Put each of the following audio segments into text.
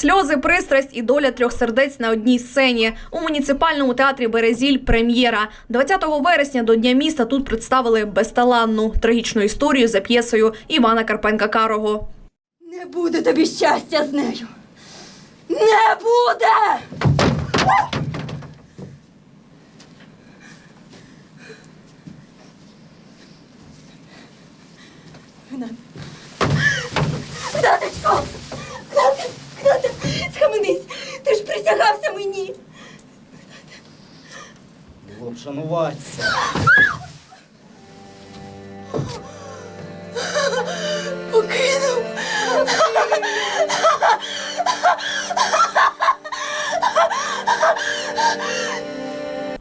Сльози, пристрасть і доля трьох сердець на одній сцені. У муніципальному театрі Березіль прем'єра. 20 вересня до Дня міста тут представили безталанну трагічну історію за п'єсою Івана Карпенка Карого. Не буде тобі щастя з нею. Не буде! Гнат. Гнаточко! Гната, Гната, схаменись! Присягався мені! Було б шануватися. Покинув!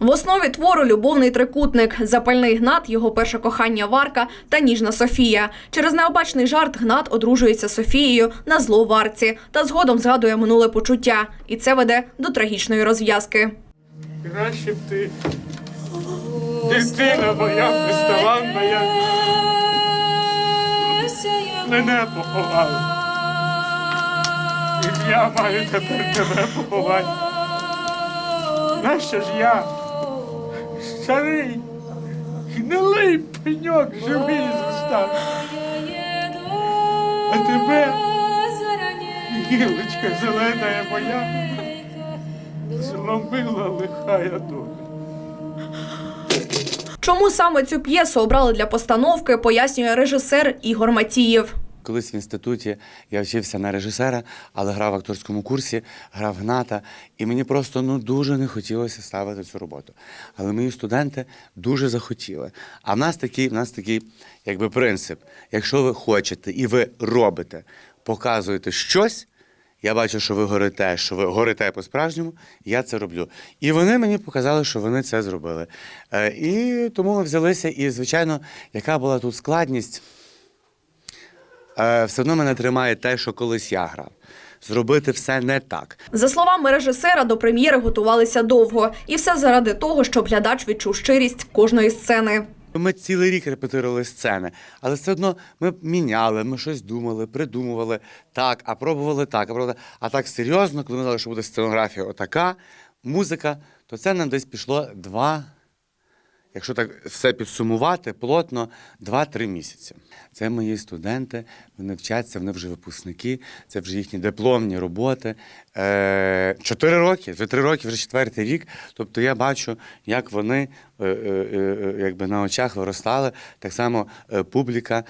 В основі твору любовний трикутник, запальний гнат, його перше кохання Варка та ніжна Софія. Через необачний жарт гнат одружується Софією на зло Варці та згодом згадує минуле почуття. І це веде до трагічної розв'язки. Краще б ти, дитина моя, безталанна, я мене поховала. І я маю тепер тебе поховати. Нащо ж я? Старий, гнилий пеньок живий зостав. А тебе, гілочка зелена моя, зломила лихая доля. Чому саме цю п'єсу обрали для постановки, пояснює режисер Ігор Матієв. Колись в інституті я вчився на режисера, але грав в акторському курсі, грав гната, і мені просто ну дуже не хотілося ставити цю роботу. Але мої студенти дуже захотіли. А в нас такий, в нас такий якби принцип: якщо ви хочете і ви робите, показуєте щось. Я бачу, що ви горите, що ви горите по-справжньому, я це роблю. І вони мені показали, що вони це зробили. Е, і тому ми взялися, і, звичайно, яка була тут складність. Е, все одно мене тримає те, що колись я грав. Зробити все не так. За словами режисера, до прем'єри готувалися довго, і все заради того, щоб глядач відчув щирість кожної сцени. Ми цілий рік репетирували сцени, але все одно ми міняли, ми щось думали, придумували так, а пробували так, а пробували. А так серйозно, коли ми знали, що буде сценографія отака, музика, то це нам десь пішло два. Якщо так все підсумувати плотно, 2-3 місяці. Це мої студенти, вони вчаться, вони вже випускники, це вже їхні дипломні роботи. Е, Чотири роки, вже три роки, вже четвертий рік. Тобто я бачу, як вони е, е, якби на очах виростали. Так само публіка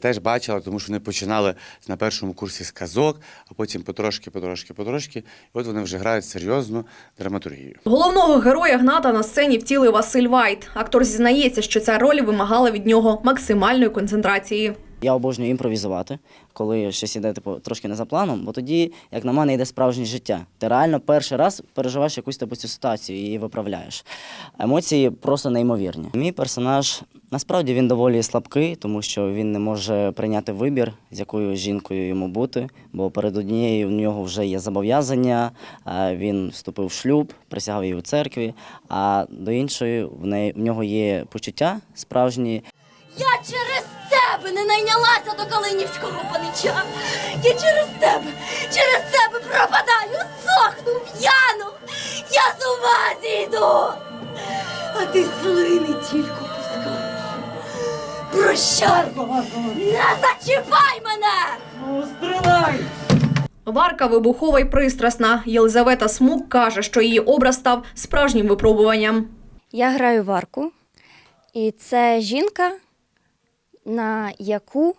теж бачила, тому що вони починали на першому курсі з казок, а потім потрошки, потрошки, потрошки. І от вони вже грають серйозну драматургію. Головного героя Гната на сцені втілив Василь Вайт. Актор зізнається, що ця роль вимагала від нього максимальної концентрації. Я обожнюю імпровізувати, коли щось іде типу, трошки не за планом, бо тоді, як на мене, йде справжнє життя. Ти реально перший раз переживаєш якусь типу, цю ситуацію і її виправляєш. Емоції просто неймовірні. Мій персонаж насправді він доволі слабкий, тому що він не може прийняти вибір, з якою жінкою йому бути, бо перед однією в нього вже є зобов'язання, е, він вступив в шлюб, присягав її у церкві, а до іншої в неї в нього є почуття справжні. Я через тебе не найнялася до Калинівського панича. Я через тебе, через тебе пропадаю, сохну, в'яну. Я з ума зійду. А ти слини тільки пускаєш. Прощай! Не зачіпай мене! Варка вибухова й пристрасна. Єлизавета Смук каже, що її образ став справжнім випробуванням. Я граю варку, і це жінка, на яку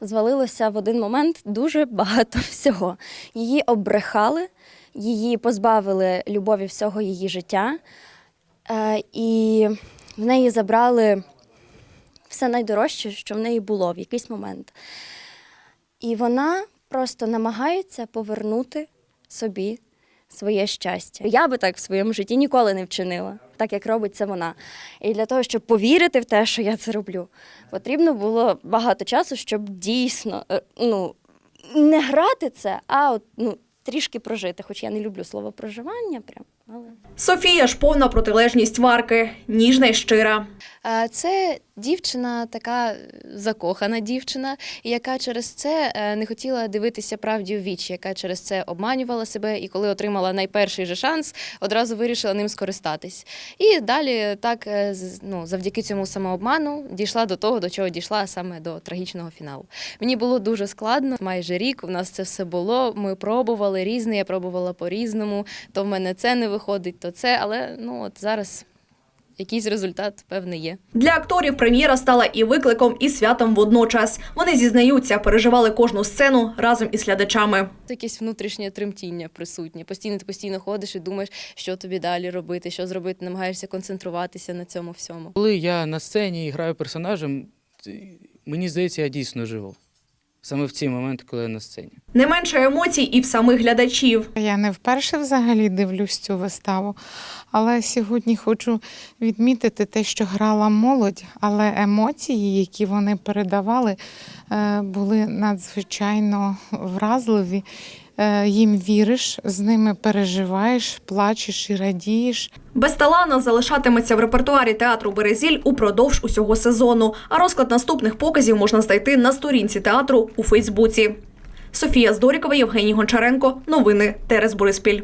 звалилося в один момент дуже багато всього. Її обрехали, її позбавили любові всього її життя, е, і в неї забрали все найдорожче, що в неї було в якийсь момент. І вона просто намагається повернути собі своє щастя. Я би так в своєму житті ніколи не вчинила, так як робить це вона. І для того, щоб повірити в те, що я це роблю, потрібно було багато часу, щоб дійсно е, ну, не грати це, а от, ну, трішки прожити. Хоч я не люблю слово проживання, прям. Софія ж повна протилежність Варки, ніжна й щира. Це дівчина, така закохана дівчина, яка через це е, не хотіла дивитися правді в вічі, яка через це обманювала себе, і коли отримала найперший же шанс, одразу вирішила ним скористатись. І далі так е, ну, завдяки цьому самообману дійшла до того, до чого дійшла саме до трагічного фіналу. Мені було дуже складно. Майже рік у нас це все було. Ми пробували різне, я пробувала по-різному. То в мене це не виходить, то це, але ну от зараз якийсь результат певний є. Для акторів прем'єра стала і викликом, і святом водночас. Вони зізнаються, переживали кожну сцену разом із глядачами. Якесь внутрішнє тремтіння присутнє. Постійно ти постійно ходиш і думаєш, що тобі далі робити, що зробити, намагаєшся концентруватися на цьому всьому. Коли я на сцені і граю персонажем, мені здається, я дійсно живу. Саме в ці моменти, коли я на сцені. Не менше емоцій і в самих глядачів. Я не вперше взагалі дивлюсь цю виставу, але сьогодні хочу відмітити те, що грала молодь, але емоції, які вони передавали, е, були надзвичайно вразливі. Е, Їм віриш, з ними переживаєш, плачеш і радієш. Безталана залишатиметься в репертуарі театру Березіль упродовж усього сезону. А розклад наступних показів можна знайти на сторінці театру у Фейсбуці. Софія Здорікова, Євгеній Гончаренко. Новини Терес Бориспіль.